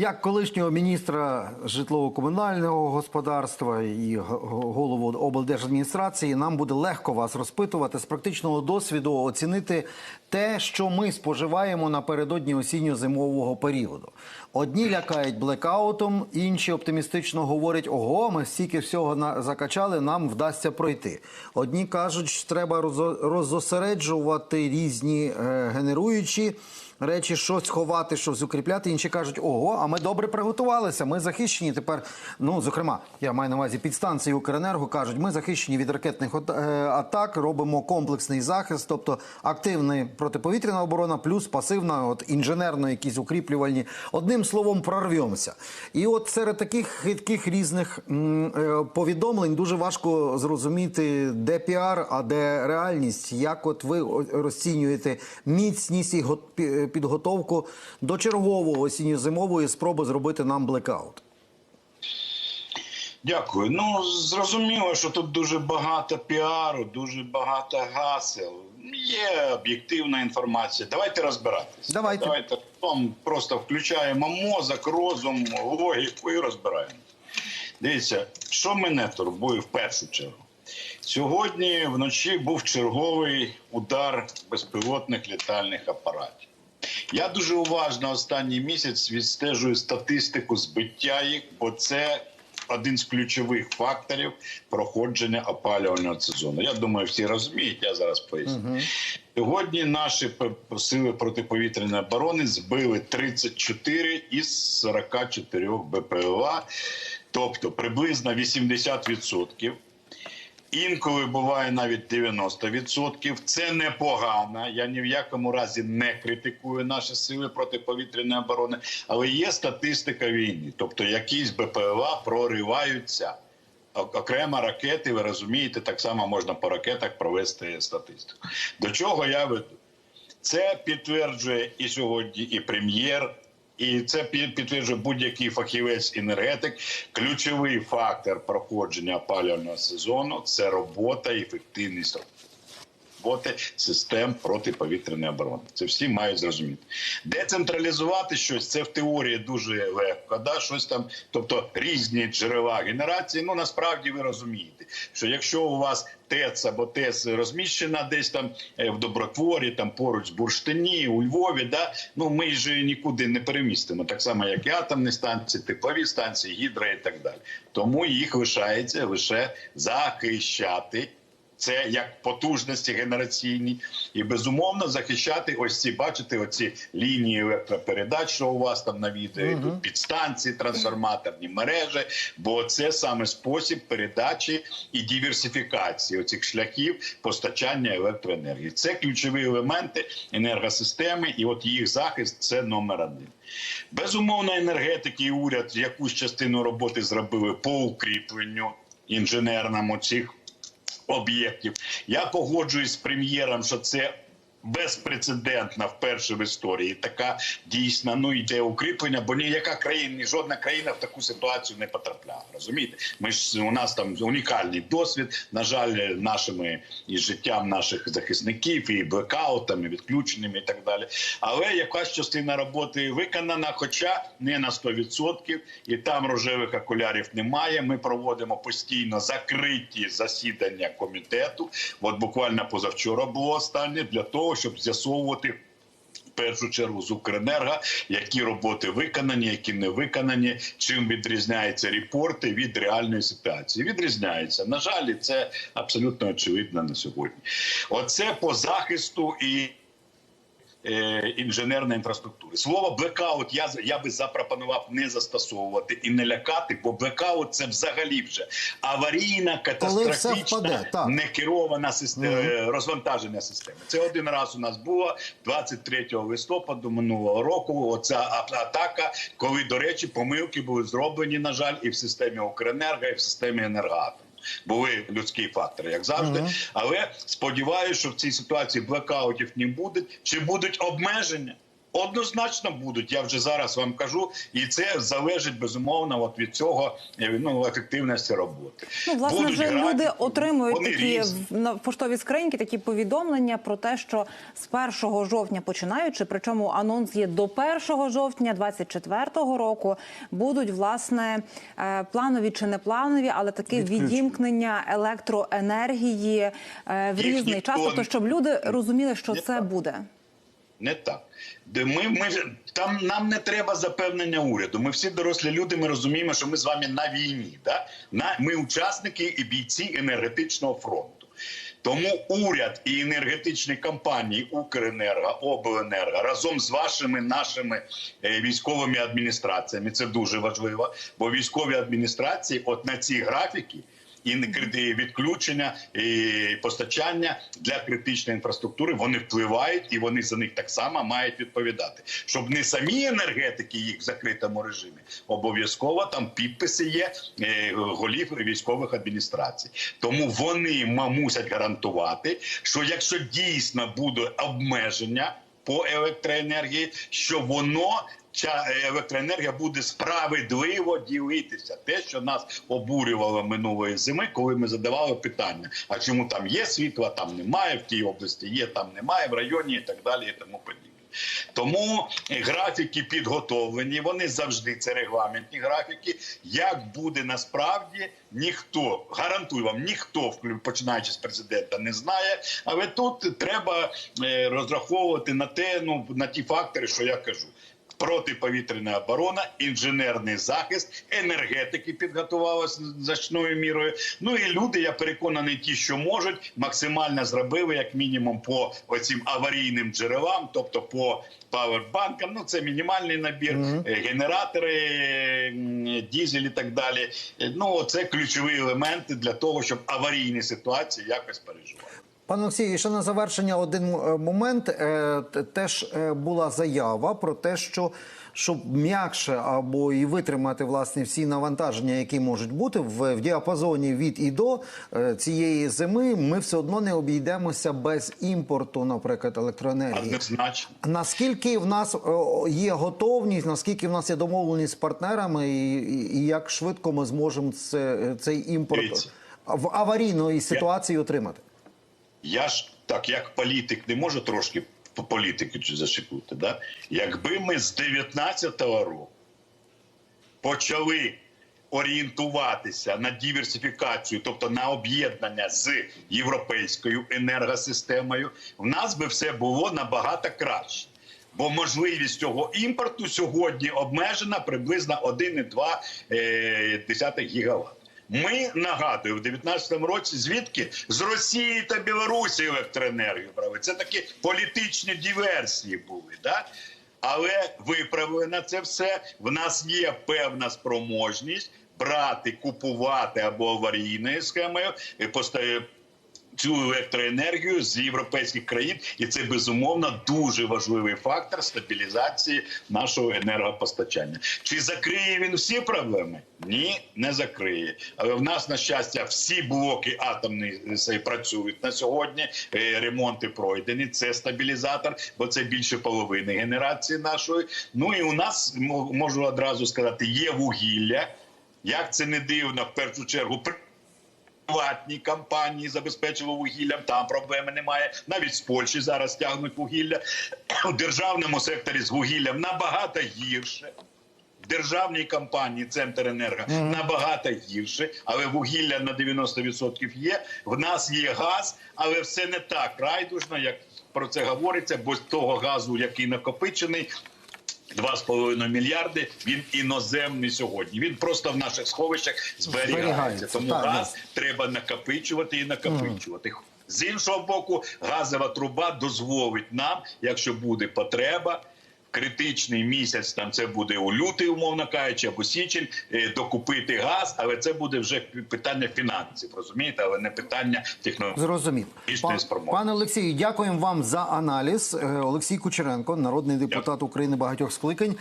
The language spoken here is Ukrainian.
Як колишнього міністра житлово-комунального господарства і голову облдержадміністрації, нам буде легко вас розпитувати з практичного досвіду, оцінити те, що ми споживаємо напередодні осінньо-зимового періоду. Одні лякають блекаутом, інші оптимістично говорять: ого, ми стільки всього закачали, нам вдасться пройти. Одні кажуть, що треба розо- розосереджувати різні е, генеруючі речі, щось ховати, щось укріпляти. Інші кажуть, ого, а ми добре приготувалися. Ми захищені тепер. Ну, зокрема, я маю на увазі підстанції Укренерго кажуть, ми захищені від ракетних е, атак, робимо комплексний захист, тобто активна протиповітряна оборона, плюс пасивна, от інженерно, якісь укріплювальні. Одним словом, прорвемося. І от серед таких хитких різних е, повідомлень дуже важко зрозуміти, де піар, а де реальність. Як от ви розцінюєте міцність і підготовку до чергового осінньо-зимової спроби зробити нам блекаут? Дякую. Ну зрозуміло, що тут дуже багато піару, дуже багато гасел. Є об'єктивна інформація. Давайте розбиратися. Давайте. Давайте потім просто включаємо мозок, розум, логіку і розбираємо. Дивіться, що мене турбує в першу чергу. Сьогодні вночі був черговий удар безпілотних літальних апаратів. Я дуже уважно останній місяць відстежую статистику збиття їх, бо це один з ключових факторів проходження опалювального сезону. Я думаю, всі розуміють. Я зараз поясню. Сьогодні наші сили протиповітряної оборони збили 34 із 44 БПЛА, тобто приблизно 80%. Інколи буває навіть 90%. Це непогано. Я ні в якому разі не критикую наші сили протиповітряної оборони, але є статистика війни. Тобто якісь БПЛА прориваються. Окремо ракети, ви розумієте, так само можна по ракетах провести статистику. До чого я веду? Це підтверджує і сьогодні, і прем'єр, і це пі- підтверджує будь-який фахівець енергетик. Ключовий фактор проходження опалювального сезону це робота і ефективність роботи систем протиповітряної оборони. Це всі мають зрозуміти. Децентралізувати щось це в теорії дуже легко. Да? Щось там, тобто різні джерела генерації. Ну насправді ви розумієте, що якщо у вас ТЕЦ або ТЕС розміщена десь там е, в Добротворі, там поруч з Бурштині, у Львові, да? ну ми ж нікуди не перемістимо, так само як і атомні станції, теплові станції, гідро і так далі. Тому їх лишається лише захищати. Це як потужності генераційні, і безумовно захищати ось ці, бачите, оці лінії електропередач, що у вас там на відео йдуть підстанції, трансформаторні мережі. Бо це саме спосіб передачі і диверсифікації оцих шляхів постачання електроенергії. Це ключові елементи енергосистеми, і от їх захист це номер один. Безумовно, енергетики і уряд якусь частину роботи зробили по укріпленню інженерному цих об'єктів. Я погоджуюсь з прем'єром, що це. Безпрецедентна вперше в історії така дійсна ну йде укріплення, бо ніяка країна, ні жодна країна в таку ситуацію не потрапляла. Розумієте? Ми ж у нас там унікальний досвід. На жаль, нашими і життям наших захисників, і блекаутами, відключеними і так далі. Але якась частина роботи виконана, хоча не на 100%, і там рожевих окулярів немає. Ми проводимо постійно закриті засідання комітету. От буквально позавчора було останнє для того, щоб з'ясовувати. В першу чергу з Укренерго, які роботи виконані, які не виконані, чим відрізняються репорти від реальної ситуації. Відрізняються. На жаль, це абсолютно очевидно на сьогодні. Оце по захисту і інженерної інфраструктури. Слово блекаут я я би запропонував не застосовувати і не лякати, бо блекаут це взагалі вже аварійна, впаде, катастрофічна, так. некерована система розвантаження системи. Це один раз у нас було 23 листопаду минулого року. Оця атака, коли до речі, помилки були зроблені, на жаль, і в системі Укренерго, і в системі енергоатому. Були людські фактори, як завжди. Але сподіваюся, що в цій ситуації блекаутів не буде. Чи будуть обмеження? Однозначно будуть, я вже зараз вам кажу, і це залежить безумовно от від цього е, ну, ефективності роботи. Ну, власне, Будуть вже графіки, люди отримують вони такі різні. в- на поштові скриньки, такі повідомлення про те, що з 1 жовтня починаючи, причому анонс є до 1 жовтня 24-го року, будуть власне е, планові чи не планові, але таке відімкнення електроенергії е, в Їх різний час. Тобто, щоб люди розуміли, що це буде. Не так. Ми, ми там нам не треба запевнення уряду. Ми всі дорослі люди. Ми розуміємо, що ми з вами на війні. Да? На ми учасники і бійці енергетичного фронту. Тому уряд і енергетичні компанії Укренерго, Обленерго разом з вашими нашими е, військовими адміністраціями. Це дуже важливо, бо військові адміністрації, от на ці графіки. І відключення і постачання для критичної інфраструктури вони впливають і вони за них так само мають відповідати, щоб не самі енергетики їх в закритому режимі. Обов'язково там підписи є е, голів військових адміністрацій. Тому вони мусять гарантувати, що якщо дійсно буде обмеження по електроенергії, що воно ця електроенергія буде справедливо ділитися. Те, що нас обурювало минулої зими, коли ми задавали питання: а чому там є світло, там немає, в тій області є, там немає, в районі і так далі, і тому подібне. Тому графіки підготовлені, вони завжди це регламентні графіки. Як буде насправді, ніхто гарантую вам, ніхто, починаючи з президента, не знає. Але тут треба е, розраховувати на те, ну на ті фактори, що я кажу. Протиповітряна оборона, інженерний захист, енергетики підготувалися значною мірою. Ну і люди, я переконаний, ті, що можуть, максимально зробили як мінімум по оцім аварійним джерелам, тобто по павербанкам. Ну це мінімальний набір, е, генератори, м, дізель і так далі. Е, Ну це ключові елементи для того, щоб аварійні ситуації якось переживати. Пане Олексію, ще на завершення один е, момент. Е, Теж е, була заява про те, що щоб м'якше або і витримати власне всі навантаження, які можуть бути в, в діапазоні від і до цієї зими, ми все одно не обійдемося без імпорту, наприклад, електроенергії. Однозначно. Наскільки в нас є готовність, наскільки в нас є домовленість з партнерами, і, і, як швидко ми зможемо це, цей імпорт Дивіться. в аварійної ситуації отримати? Я ж так, як політик, не можу трошки по політики чи. Да? Якби ми з 19-го року почали орієнтуватися на диверсифікацію, тобто на об'єднання з європейською енергосистемою, в нас би все було набагато краще. Бо можливість цього імпорту сьогодні обмежена приблизно 1,2 гігават. Ми нагадую, в 19-му році звідки з Росії та Білорусі електроенергію брали. Це такі політичні диверсії були. Да? Але виправили на це все. В нас є певна спроможність брати, купувати або аварійною схемою і цю електроенергію з європейських країн, і це безумовно дуже важливий фактор стабілізації нашого енергопостачання. Чи закриє він всі проблеми? Ні, не закриє. Але в нас на щастя всі блоки атомні е, працюють на сьогодні. е, Ремонти пройдені. Це стабілізатор, бо це більше половини генерації нашої. Ну і у нас можу одразу сказати, є вугілля. Як це не дивно, в першу чергу приватні компанії забезпечили вугіллям, там проблеми немає. Навіть з Польщі зараз тягнуть вугілля. У державному секторі з вугіллям набагато гірше. В державній компанії Центр Енерго набагато гірше, але вугілля на 90% є. В нас є газ, але все не так райдужно, як про це говориться, бо з того газу, який накопичений, 2,5 мільярди. Він іноземний сьогодні. Він просто в наших сховищах зберігається. Зберігається, Тому так, газ треба накопичувати і накопичувати. З іншого боку, газова труба дозволить нам, якщо буде потреба. Критичний місяць там це буде у лютий, умовно кажучи, або січень, е, докупити газ, але це буде вже питання фінансів, розумієте, але не питання Пан- спроможності. Пане Олексію, дякуємо вам за аналіз. Е, Олексій Кучеренко, народний депутат України багатьох скликань.